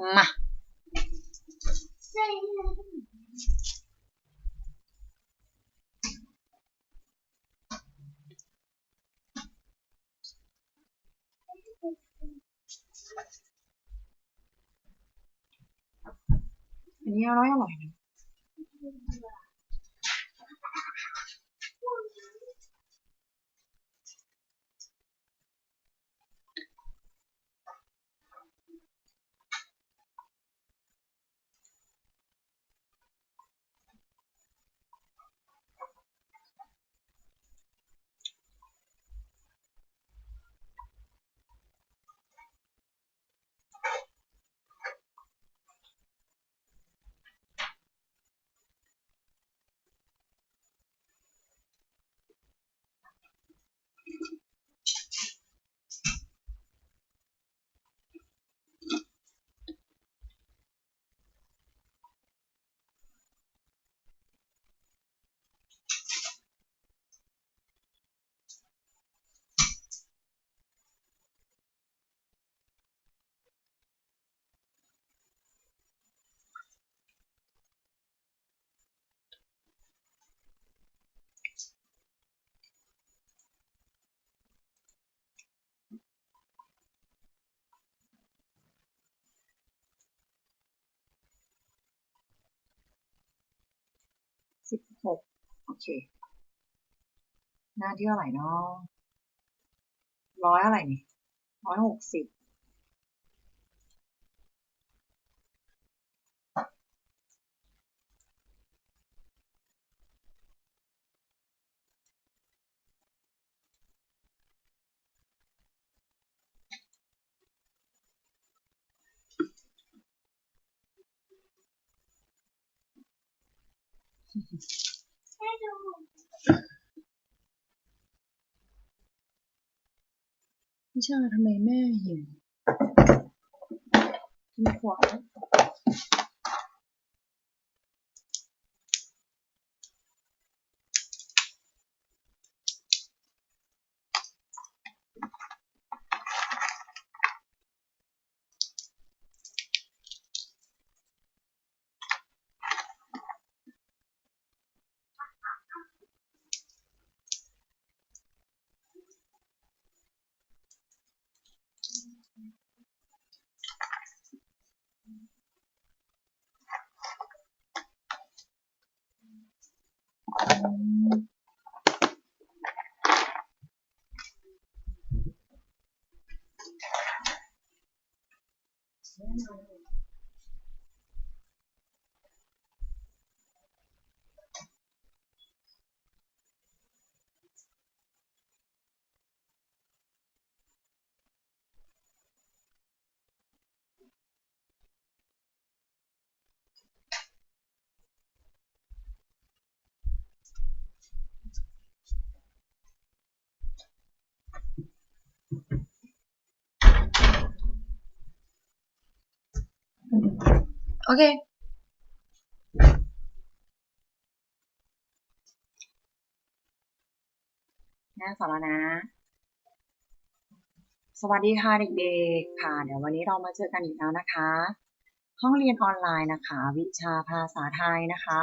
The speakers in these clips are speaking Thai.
มาอันนี้ สิบหกโอเค หน้าที่เท่าไหร่เนาะร้อยอะไรนี่ร้อยหกสิบ พี่ชาทำไมแม่ หิว เคแม่สอนแล้วนะ สวัสดีค่ะเด็กๆ ค่ะ เดี๋ยววันนี้เรามาเจอกันอีกแล้วนะคะ ห้องเรียนออนไลน์นะคะ วิชาภาษาไทยนะคะ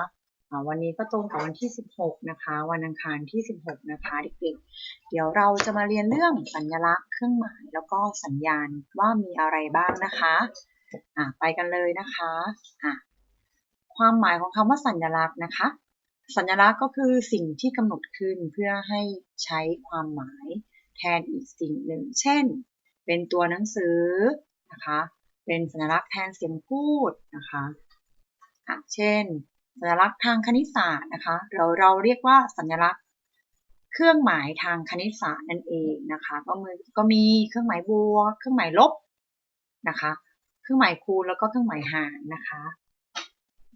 วันนี้ก็ตรงกับวันที่ 16 นะคะ วันอังคารที่ 16 นะคะเด็กๆ เดี๋ยวเราจะมาเรียนเรื่องสัญลักษณ์เครื่องหมาย แล้วก็สัญญาณว่ามีอะไรบ้างนะคะ อ่าไปกันเลยนะคะอ่าความหมายของคำว่าสัญลักษณ์นะคะ สัญลักษณ์ก็คือสิ่งที่กำหนดขึ้นเพื่อให้ใช้ความหมายแทนอีกสิ่งหนึ่ง เช่น เป็นตัวหนังสือนะคะ เป็นสัญลักษณ์แทนเสียงพูดนะคะะเช่น สัญลักษณ์ทางคณิตศาสตร์นะคะ เราเราเรียกว่าสัญลักษณ์ เครื่องหมายทางคณิตศาสตร์นั่นเองนะคะ ก็มีก็มีเครื่องหมายบวก เครื่องหมายลบนะคะ รื่องหมายคูณแล้วก็เครื่องหมายหารนะคะ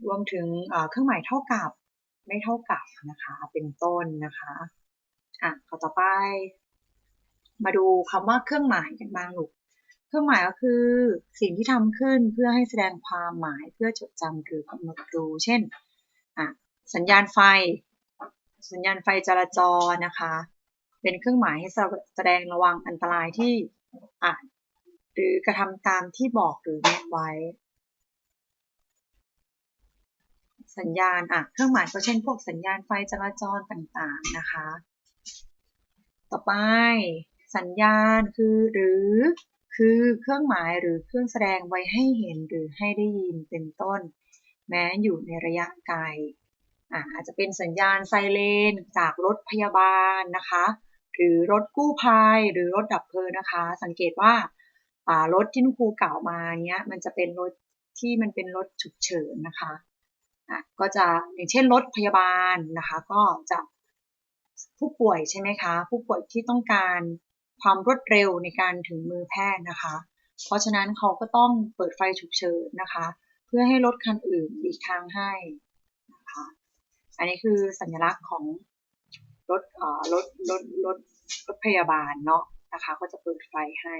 รวมถึงเอ่อเครื่องหมายเท่ากับไม่เท่ากับนะคะ เป็นต้นนะคะอะข้อต่อไป มาดูคำว่าเครื่องหมายกันบ้างลูกเครื่องหมายก็คือสิ่งที่ทำขึ้นเพื่อให้แสดงความหมายเพื่อจดจำหรือกำหนดรู้เช่นอะสัญญาณไฟ สัญญาณไฟจราจรนะคะ เป็นเครื่องหมายให้แสดงระวังอันตรายที่อาจ หรือกระทำตามที่บอกหรือแนะไว้ สัญญาณอะเครื่องหมายก็เช่นพวกสัญญาณไฟจราจรต่างๆนะคะ ต่อไป สัญญาณคือหรือคือเครื่องหมายหรือเครื่องแสดงไว้ให้เห็นหรือให้ได้ยินเป็นต้น แม้อยู่ในระยะไกลอาจจะเป็นสัญญาณไซเรนจากรถพยาบาลนะคะ หรือรถกู้ภัยหรือรถดับเพลิงนะคะ สังเกตว่า รถที่คุณครูกล่าวมาเนี้ยมันจะเป็นรถที่มันเป็นรถฉุกเฉินนะคะอะก็จะอย่างเช่นรถพยาบาลนะคะ ก็จะผู้ป่วยใช่ไหมคะ ผู้ป่วยที่ต้องการความรวดเร็วในการถึงมือแพทย์นะคะ เพราะฉะนั้นเขาก็ต้องเปิดไฟฉุกเฉินนะคะ เพื่อให้รถคันอื่นหลีกทางให้นะคะอันนี้คือสัญลักษณ์ของรถเอ่อรถรถรถรถพยาบาลเนาะ นะคะ ก็จะเปิดไฟให้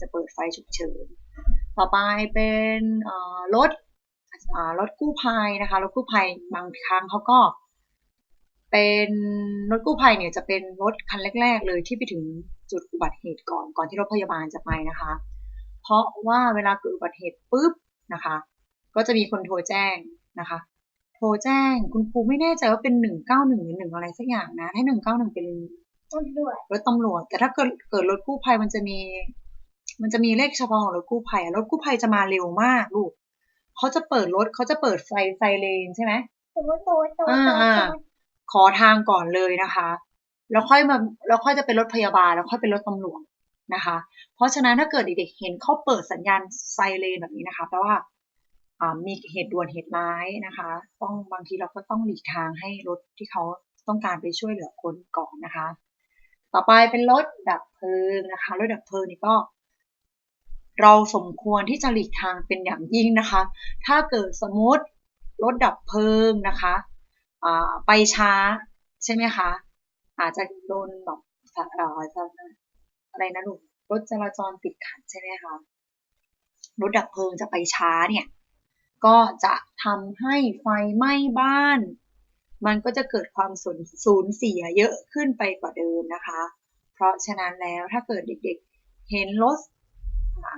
จะเปิดไฟฉุกเฉิน ต่อไปเป็นรถรถกู้ภัยนะคะ รถกู้ภัยบางครั้งเขาก็เป็นรถกู้ภัยเนี่ยจะเป็นรถคันแรก ๆ เลยที่ไปถึงจุดอุบัติเหตุก่อนก่อนที่รถพยาบาลจะไปนะคะ เพราะว่าเวลาเกิดอุบัติเหตุปุ๊บนะคะ ก็จะมีคนโทรแจ้งนะคะ โทรแจ้งคุณครูไม่แน่ใจว่าเป็นหนึ่งเก้าหนึ่งหรือหนึ่งอะไรสักอย่างนะถ้หนึ่งเก้าหนึ่งเป็น ตำรวจรถตำรวจ แต่ถ้าเกิดเกิดรถกู้ภัยมันจะมี มันจะมีเลขเฉพาะของรถกู้ภัยอะรถกู้ภัยจะมาเร็วมากลูกเขาจะเปิดรถเขาจะเปิดไฟไซเรนใช่ไหมสมมติตัวตัวอ่าตัวอ่าตัวขอทางก่อนเลยนะคะ แล้วค่อยมาแล้วค่อยจะเป็นรถพยาบาลแล้วค่อยเป็นรถตำรวจนะคะ เพราะฉะนั้นถ้าเกิดเด็กๆเห็นเขาเปิดสัญญาณไซเรนแบบนี้นะคะแปลว่าอ่ามีเหตุด่วนเหตุร้ายนะคะ ต้องบางทีเราก็ต้องหลีกทางให้รถที่เขาต้องการไปช่วยเหลือคนก่อนนะคะ ต่อไปเป็นรถดับเพลิงนะคะรถดับเพลิงนี่ก็ เราสมควรที่จะหลีกทางเป็นอย่างยิ่งนะคะ ถ้าเกิดสมมติรถดับเพลิงนะคะอ่าไปช้าใช่ไหมคะอาจจะโดนแบบอะอะไรนะลูกรถจราจรติดขัดใช่ไหมคะรถดับเพลิงจะไปช้าเนี่ย ก็จะทำให้ไฟไหม้บ้าน มันก็จะเกิดความสูญเสียเยอะขึ้นไปกว่าเดิมนะคะ เพราะฉะนั้นแล้วถ้าเกิดเด็กๆ เห็นรถ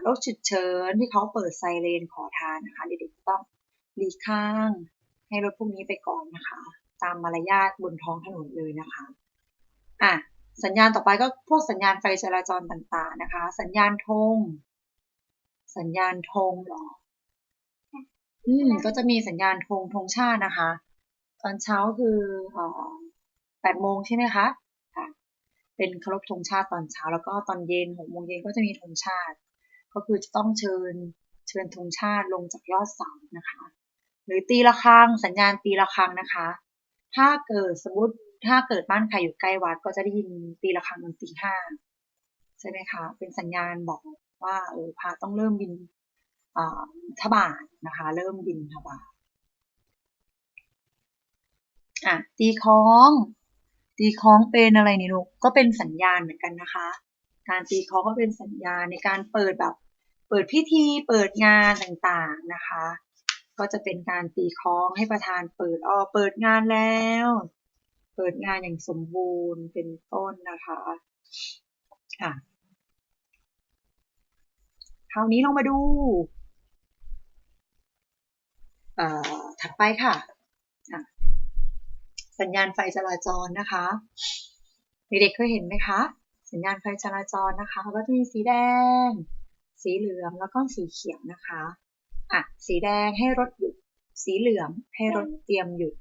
รถฉุกเฉินที่เขาเปิดไซเรนขอทานนะคะเด็กๆต้องหลีกข้าง ให้รถพวกนี้ไปก่อนนะคะ ตามมารยาทบนท้องถนนเลยนะคะอะสัญญาณต่อไปก็พวกสัญญาณไฟจราจรต่างๆนะคะ สัญญาณธงสัญญาณธงหรอ อืม ก็จะมีสัญญาณธงธงชาตินะคะ ตอนเช้าคืออ่อแปดโมงใช่ไหมคะค่ะเป็นเคารพธงชาติตอนเช้า แล้วก็ตอนเย็นหกโมงเย็นก็จะมีธงชาติ ก็คือจะต้องเชิญเชิญธงชาติลงจากยอดเสานะคะ หรือตีระฆังสัญญาณตีระฆังนะคะ ถ้าเกิดสมมติถ้าเกิดบ้านใครอยู่ใกล้วัด ก็จะได้ยินตีระฆังตอนตีห้าใช่ไหมคะ เป็นสัญญาณบอกว่าเออพระต้องเริ่มบินอ่าทบาทนะคะ เริ่มบินทบาท อะตีคล้อง ตีคล้องเป็นอะไรนี่ลูกก็เป็นสัญญาณเหมือนกันนะคะ การตีคล้องก็เป็นสัญญาณในการเปิดแบบ เปิดพิธีเปิดงานต่างๆนะคะ ก็จะเป็นการตีคล้องให้ประธานเปิดอ๋อเปิดงานแล้ว เปิดงานอย่างสมบูรณ์เป็นต้นนะคะค่ะคราวนี้เรามาดู เอ่อถัดไปค่ะ สัญญาณไฟจราจรนะคะเด็กๆเคยเห็นไหมคะ สัญญาณไฟจราจรนะคะ ก็จะมีสีแดง สีเหลืองแล้วก็สีเขียวนะคะอะสีแดงให้รถหยุด สีเหลืองให้รถเตรียมหยุด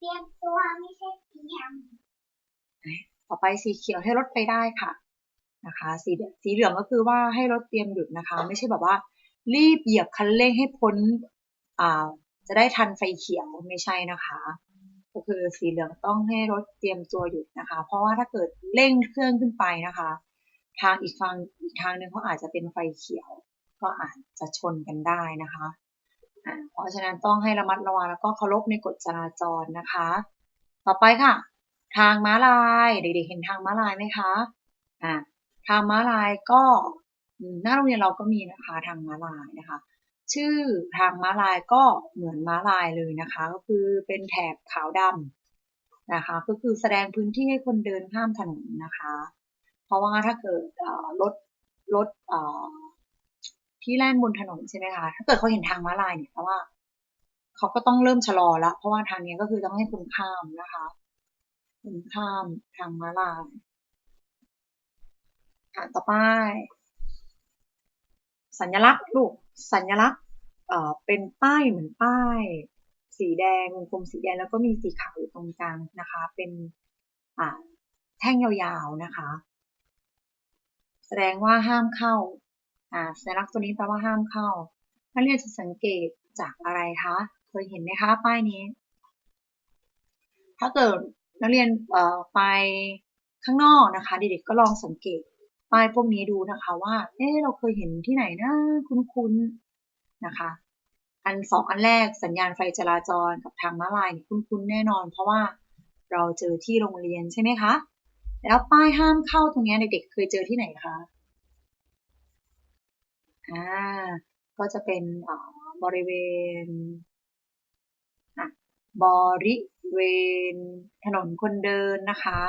เตรียมตัวไม่ใช่เตรียมต่อไปสีเขียวให้รถไปได้ค่ะนะคะ สีสีเหลืองก็คือว่าให้รถเตรียมหยุดนะคะ ไม่ใช่แบบว่า รีบเหยียบคันเร่งให้พ้นอ่าจะได้ทันไฟเขียวไม่ใช่นะคะ ก็คือสีเหลืองต้องให้รถเตรียมตัวหยุดนะคะ เพราะว่าถ้าเกิดเร่งเครื่องขึ้นไปนะคะ ทางอีกฝั่งอีกทางหนึ่งเขาอาจจะเป็นไฟเขียว ก็อาจจะชนกันได้นะคะเพราะฉะนั้นต้องให้ระมัดระวังแล้วก็เคารพในกฎจราจรนะคะ ต่อไปค่ะ ทางม้าลายเด็กๆเห็นทางม้าลายไหมคะอ่าทางม้าลายก็หน้าโรงเรียนเราก็มีนะคะ ทางม้าลายนะคะ ชื่อทางม้าลายก็เหมือนม้าลายเลยนะคะ ก็คือเป็นแถบขาวดำนะคะ ก็คือแสดงพื้นที่ให้คนเดินข้ามถนนนะคะ เพราะว่าถ้าเกิดรถรถที่แล่นบนถนนใช่ไหมคะถ้าเกิดเขาเห็นทางม้าลายเนี่ยเพราะว่าเขาก็ต้องเริ่มชะลอละเพราะว่าทางนี้ก็คือต้องให้คุณข้ามนะคะคุณข้ามทางม้าลายอะต่อไป สัญลักษณ์ลูกสัญลักษณ์เอ่อเป็นป้ายเหมือนป้าย สีแดงวงกลมสีแดงแล้วก็มีสีขาวอยู่ตรงกลางนะคะ เป็นอ่าแท่งยาวๆนะคะ แสดงว่าห้ามเข้าอ่าสัญลักษณ์ตัวนี้แปลว่าห้ามเข้านักเรียนจะสังเกตจากอะไรคะเคยเห็นไหมคะป้ายนี้ ถ้าเกิดนักเรียนไปข้างนอกนะคะเด็กๆก็ลองสังเกต ป้ายพวกนี้ดูนะคะว่าเอ๊ะเราเคยเห็นที่ไหนนะคุ้นๆนะคะ อันสองอันแรกสัญญาณไฟจราจรกับทางม้าลายนี่คุ้นๆแน่นอน เพราะว่าเราเจอที่โรงเรียนใช่ไหมคะ แล้วป้ายห้ามเข้าตรงนี้เด็กๆเคยเจอที่ไหนคะอ่าก็จะเป็นบริเวณอะบริเวณถนนคนเดินนะคะ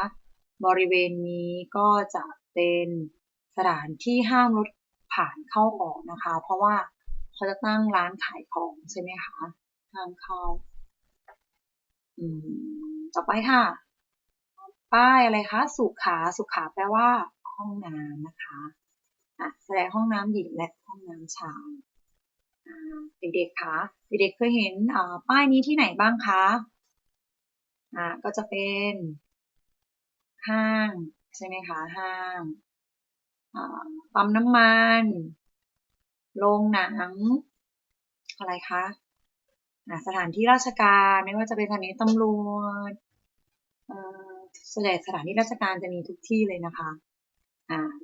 บริเวณนี้ก็จะ เป็นสถานที่ห้ามรถผ่านเข้าออกนะคะ เพราะว่าเขาจะตั้งร้านขายของใช่ไหมคะห้ามเข้าต่อไปค่ะ ป้ายอะไรคะสุขาสุขาแปลว่าห้องน้ำนะคะอะแสดงห้องน้ำหญิงและห้องน้ำชายเด็กๆคะเด็กๆเคยเห็นป้ายนี้ที่ไหนบ้างคะอ่าก็จะเป็นห้าง ใช่ไหมคะ ห้างปั๊มน้ำมัน โรงหนัง อะไรคะสถานที่ราชการไม่ว่าจะเป็นสถานีตำรวจเส่วนใหญ่สถานที่ราชการจะมีทุกที่เลยนะคะ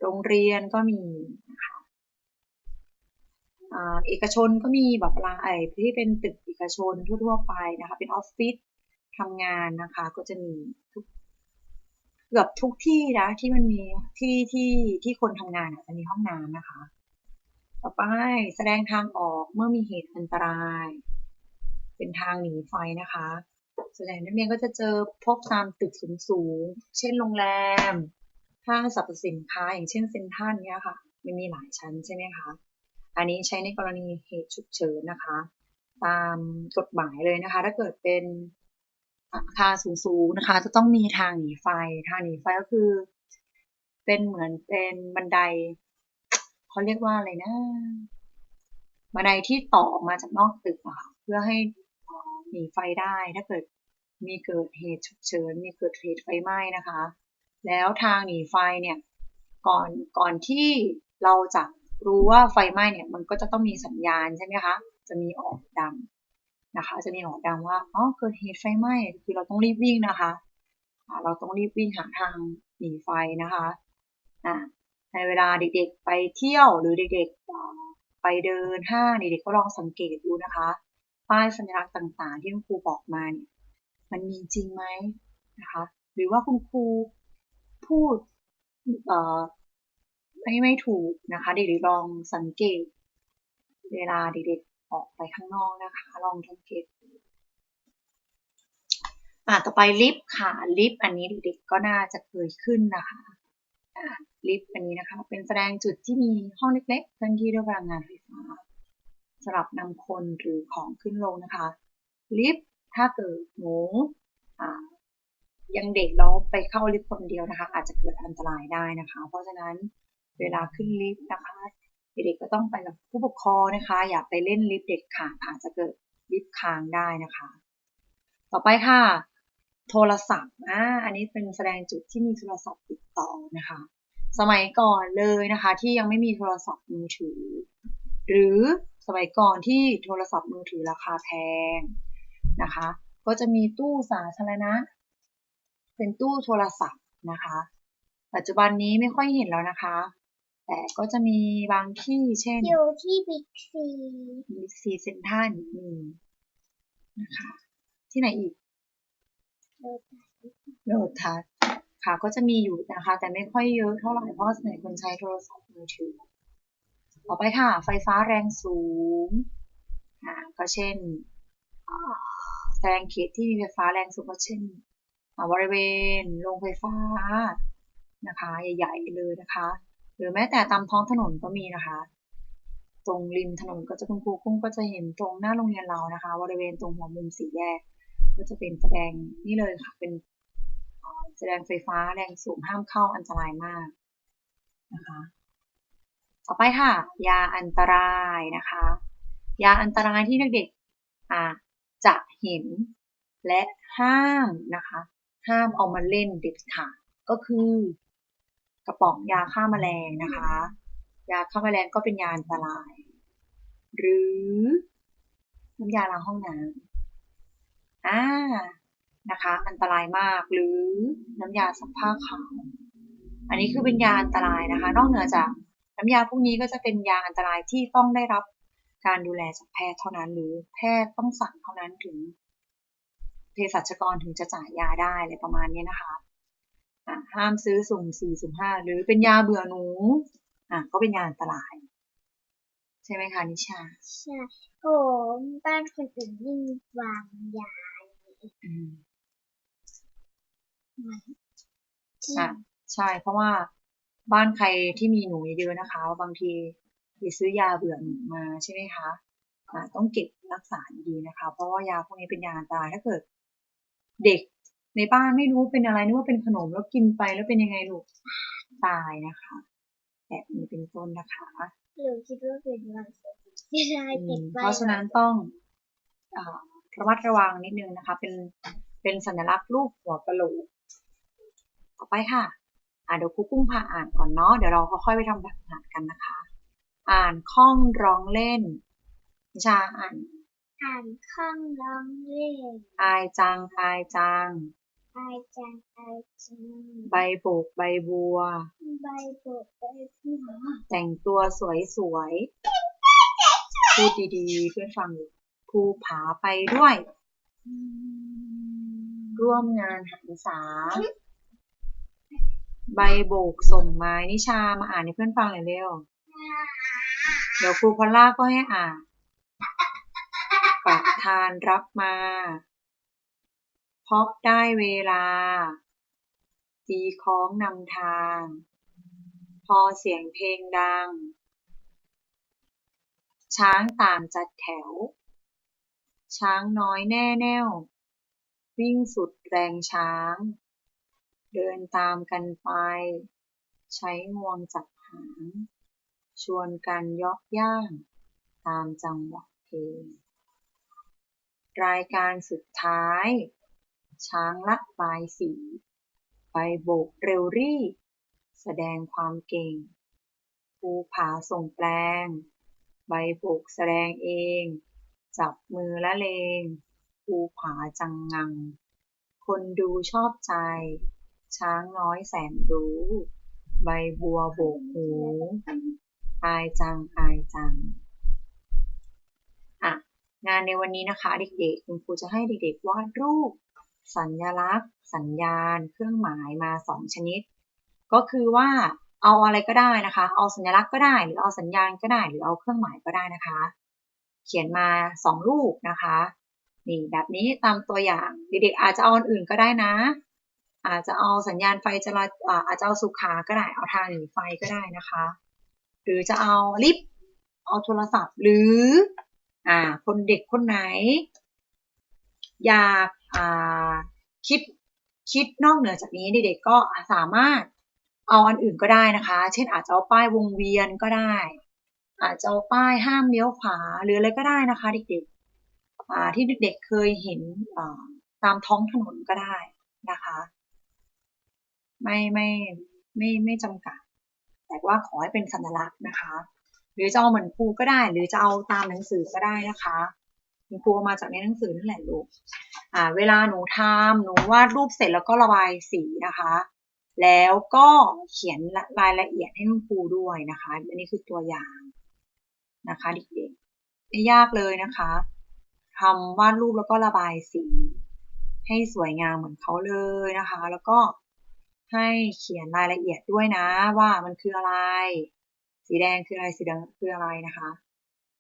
โรงเรียนก็มีนะคะอ่าเอกชนก็มีแบบลาไอที่เป็นตึกเอกชนทั่ว ๆ ไปนะคะ เป็นออฟฟิศทำงานนะคะ ก็จะมีทุก เกือบทุกที่นะที่มันมีที่ที่ที่คนทำงานอะจะมีห้องน้ำนะคะ ต่อไปแสดงทางออกเมื่อมีเหตุอันตราย เป็นทางหนีไฟนะคะส่วนใหญ่นักเรียนก็จะเจอพบตามตึกสูงๆ เช่นโรงแรมห้างสรรพสินค้าอย่างเช่นเซ็นทรัลเนี่ยค่ะ มันมีหลายชั้นใช่ไหมคะ อันนี้ใช้ในกรณีเหตุฉุกเฉินนะคะ ตามกฎหมายเลยนะคะ ถ้าเกิดเป็น คาสูงๆนะคะ จะต้องมีทางหนีไฟ ทางหนีไฟก็คือ เป็นเหมือนเป็นบันไดเขาเรียกว่าอะไรนะ บันไดที่ต่อออกมาจากนอกตึกอะคะเพื่อให้หนีไฟได้ ถ้าเกิดมีเกิดเหตุฉุกเฉิน มีเกิดเหตุไฟไหม้นะคะ แล้วทางหนีไฟเนี่ย ก่อนก่อนที่เราจะรู้ว่าไฟไหม้เนี่ย มันก็จะต้องมีสัญญาณใช่ไหมคะ จะมีออกดัง นะคะจะมีออกดังว่าอ๋อเกิดเหตุไฟไหม้คือเราต้องรีบวิ่งนะคะเราต้องรีบวิ่งหาทางหนีไฟนะคะในเวลาเด็กๆไปเที่ยวหรือเด็กๆไปเดินห้างเด็กๆก็ลองสังเกตดูนะคะ ป้ายสัญลักษณ์ต่างๆ ที่คุณครูบอกมาเนี่ยมันมีจริงไหมนะคะ หรือว่าคุณครูพูดไม่ไม่ถูกนะคะ เด็กๆลองสังเกต เวลาเด็กๆ ออกไปข้างนอกนะคะ ลองสังเกตอ่าต่อไปลิฟต์ค่ะ ลิฟต์อันนี้เด็กๆก็น่าจะเคยขึ้นนะคะลิฟต์อันนี้นะคะ เป็นแสดงจุดที่มีห้องเล็กๆเคลื่อนที่ด้วยพลังงานไฟฟ้าสำหรับนำคนหรือของขึ้นลงนะคะ ลิฟต์ถ้าเกิดหนูยังเด็กแล้วไปเข้าลิฟต์คนเดียวนะคะ อาจจะเกิดอันตรายได้นะคะ เพราะฉะนั้นเวลาขึ้นลิฟต์นะคะ เด็กๆก็ต้องไปกับผู้ปกครองนะคะ อย่าไปเล่นลิฟต์เด็ดขาดอาจจะเกิดลิฟต์ค้างได้นะคะ ต่อไปค่ะ โทรศัพท์อ่าอันนี้เป็นแสดงจุดที่มีโทรศัพท์ติดต่อนะคะ สมัยก่อนเลยนะคะ ที่ยังไม่มีโทรศัพท์มือถือ หรือสมัยก่อนที่โทรศัพท์มือถือราคาแพงนะคะ ก็จะมีตู้สาธารณะ เป็นตู้โทรศัพท์นะคะ ปัจจุบันนี้ไม่ค่อยเห็นแล้วนะคะ แต่ก็จะมีบางที่เช่น อยู่ที่บิ๊กซีบิ๊กซีเซ็นทรัลมีนะคะ ที่ไหนอีกโลทัสค่ะก็จะมีอยู่นะคะ แต่ไม่ค่อยเยอะเท่าไหร่เพราะส่วนใหญ่คนใช้โทรศัพท์มือถือ ต่อไปค่ะ ไฟฟ้าแรงสูงอ่าก็เช่นอ่าแสดงเขตที่มีไฟฟ้าแรงสูงก็เช่นอ่าบริเวณโรงไฟฟ้านะคะ ใหญ่ๆเลยนะคะ หรือแม้แต่ตามท้องถนนก็มีนะคะ ตรงริมถนนก็จะคุณครูกุ้งก็จะเห็นตรงหน้าโรงเรียนเรานะคะ บริเวณตรงหัวมุมสีแยก ก็จะเป็นแสดงนี่เลยค่ะ เป็นแสดงไฟฟ้าแรงสูงห้ามเข้าอันตรายมากนะคะ ต่อไปค่ะ ยาอันตรายนะคะ ยาอันตรายที่เด็กๆอาจจะเห็นและห้ามนะคะ ห้ามเอามาเล่นเด็ดขาดก็คือ ระป๋องยาฆ่าแมลงนะคะ ยาฆ่าแมลงก็เป็นยาอันตราย หรือน้ำยาล้างห้องน้ำอ่านะคะ อันตรายมากหรือน้ำยาซักผ้าขาว อันนี้คือเป็นยาอันตรายนะคะ นอกเหนือจากน้ำยาพวกนี้ก็จะเป็นยาอันตรายที่ต้องได้รับการดูแลจากแพทย์เท่านั้น หรือแพทย์ต้องสั่งเท่านั้นถึงเภสัชกรถึงจะจ่ายยาได้อะไรประมาณนี้นะคะอะ ห้ามซื้อสุ่มสี่สุ่มห้าหรือเป็นยาเบื่อหนู อะก็เป็นยาอันตราย ใช่ไหมคะนิชา ใช่โอ้บ้านคนอื่นยิ่งวางยาอืมที่อะใช่ เพราะว่าบ้านใครที่มีหนูเยอะๆนะคะ บางทีไปซื้อยาเบื่อหนูมาใช่ไหมคะอะต้องเก็บรักษาดีๆนะคะ เพราะว่ายาพวกนี้เป็นยาอันตรายถ้าเกิด เด็ก ในบ้านไม่รู้เป็นอะไรนึกว่าเป็นขนมแล้วกินไปแล้วเป็นยังไงลูกตายนะคะแบบนี้เป็นต้นนะคะหรือคิดว่าเป็นวันศุกร์ที่ได้อืติดมไว้เพราะฉะนั้นต้องอ่าระมัดระวังนิดนึงนะคะ เป็นเป็นสัญลักษณ์รูปหัวกะโหลกต่อไปค่ะ อ่าเดี๋ยวครูกุ้งพาอ่านก่อนเนาะเดี๋ยวเราค่อยๆไปทำแบบฝึกหัดกันนะคะ อ่านคล่องร้องเล่นนิชาอ่านอ่านข้องร้องเล่นอายจังอายจัง ไอจังไอจังใบโบกใบบัว ใบโบกใบผู้หแต่งตัวสวยๆพูดดีๆเพื่อนฟังอยู่ภูผาไปด้วย ร่วมงานหันษา ใบโบกส่งไม้นิชามาอ่านให้เพื่อนฟังหน่อยเร็ว เดี๋ยวครูพอลล่าก็ให้อ่านประทานรับมา พราะได้เวลา ตีคล้องนำทาง พอเสียงเพลงดัง ช้างต่างจัดแถว ช้างน้อยแน่แน่ว วิ่งสุดแรงช้าง เดินตามกันไป ใช้งวงจับหาง ชวนกันยอกย่าง ตามจังหวะเพลงรายการสุดท้าย ช้างละบายสี ไปโบกเร็วรี่ แสดงความเก่ง ภูผาส่งแปลง ใบโบกแสดงเอง จับมือละเลง ภูผาจังงัง คนดูชอบใจ ช้างน้อยแสนรู้ ใบบัวโบกหูอายจังอายจังอะงานในวันนี้นะคะเด็กๆ คุณครูจะให้เด็กๆวาดรูป สัญลักษณ์ สัญญาณ เครื่องหมายมาสองชนิด ก็คือว่าเอาอะไรก็ได้นะคะ เอาสัญลักษณ์ก็ได้ หรือเอาสัญญาณก็ได้ หรือเอาเครื่องหมายก็ได้นะคะ เขียนมาสองรูปนะคะ นี่แบบนี้ตามตัวอย่าง เด็กๆอาจจะเอาอื่นก็ได้นะ อาจจะเอาสัญญาณไฟจราอ่าอาจจะเอาสุขาก็ได้ เอาทางหนีไฟก็ได้นะคะ หรือจะเอาลิฟต์ เอาโทรศัพท์ หรือ อ่า คนเด็กคนไหน อยาก คิดคิดนอกเหนือจากนี้เด็กๆก็สามารถเอาอันอื่นก็ได้นะคะ เช่นอาจจะเอาป้ายวงเวียนก็ได้ อาจจะเอาป้ายห้ามเลี้ยวขวาหรืออะไรก็ได้นะคะ เด็กๆที่เด็กๆเคยเห็นตามท้องถนนก็ได้นะคะ ไม่ไม่ไม่ไม่จำกัด แต่ว่าขอให้เป็นสัญลักษณ์นะคะ หรือจะเอาเหมือนครูก็ได้ หรือจะเอาตามหนังสือก็ได้นะคะ คุณครูเอามาจากในหนังสือนั่นแหละลูกอ่า เวลาหนูทำหนูวาดรูปเสร็จแล้วก็ระบายสีนะคะ แล้วก็เขียนรายละเอียดให้คุณครูด้วยนะคะ อันนี้คือตัวอย่างนะคะ เด็กๆไม่ยากเลยนะคะทำวาดรูปแล้วก็ระบายสีให้สวยงามเหมือนเขาเลยนะคะ แล้วก็ให้เขียนรายละเอียดด้วยนะ ว่ามันคืออะไร สีแดงคืออะไรสีแดงคืออะไรนะคะ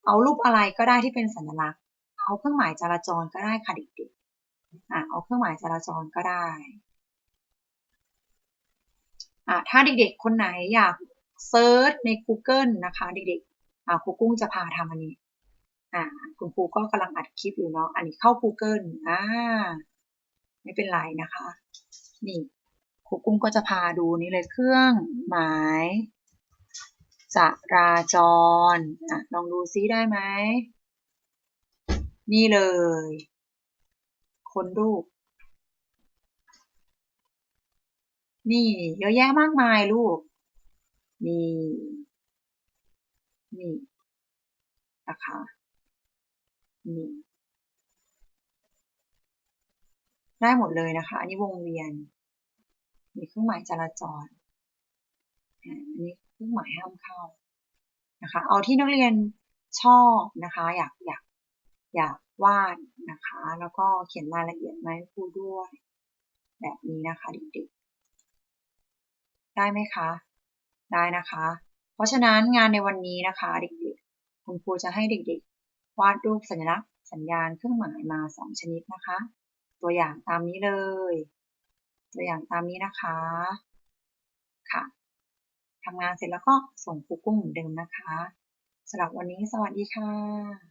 เอารูปอะไรก็ได้ที่เป็นสัญลักษณ์ เอาเครื่องหมายจราจรก็ได้ค่ะเด็กๆอะเอาเครื่องหมายจราจรก็ได้อะถ้าเด็กๆ คนไหนอยากเซิร์ชใน Google นะคะ เด็กๆอ่าครูกุ้งจะพาทำอันนี้อ่าคุณครูก็กำลังอัดคลิปอยู่เนาะ อันนี้เข้า Google อ่าไม่เป็นไรนะคะ นี่ครูกุ้งก็จะพาดูนี่เลยเครื่องหมายจราจรอะลองดูซิได้ไหม นี่เลย คนรูป นี่เยอะแยะมากมายลูก นี่ นี่นะคะนี่ได้หมดเลยนะคะ อันนี้วงเวียน มีเครื่องหมายจราจร อันนี้เครื่องหมายห้ามเข้านะคะ เอาที่นักเรียนชอบนะคะ อยากอยาก อยากวาดนะคะ แล้วก็เขียนรายละเอียดมาให้ครูด้วย แบบนี้นะคะเด็กๆ ได้ไหมคะ ได้นะคะ เพราะฉะนั้นงานในวันนี้นะคะเด็กๆ คุณครูจะให้เด็กๆ วาดรูปสัญลักษณ์สัญญาณเครื่องหมายมาสองชนิดนะคะ ตัวอย่างตามนี้เลย ตัวอย่างตามนี้นะคะ ค่ะทำงานเสร็จแล้วก็ส่งครูกุ้งเหมือนเดิมนะคะสำหรับวันนี้สวัสดีค่ะ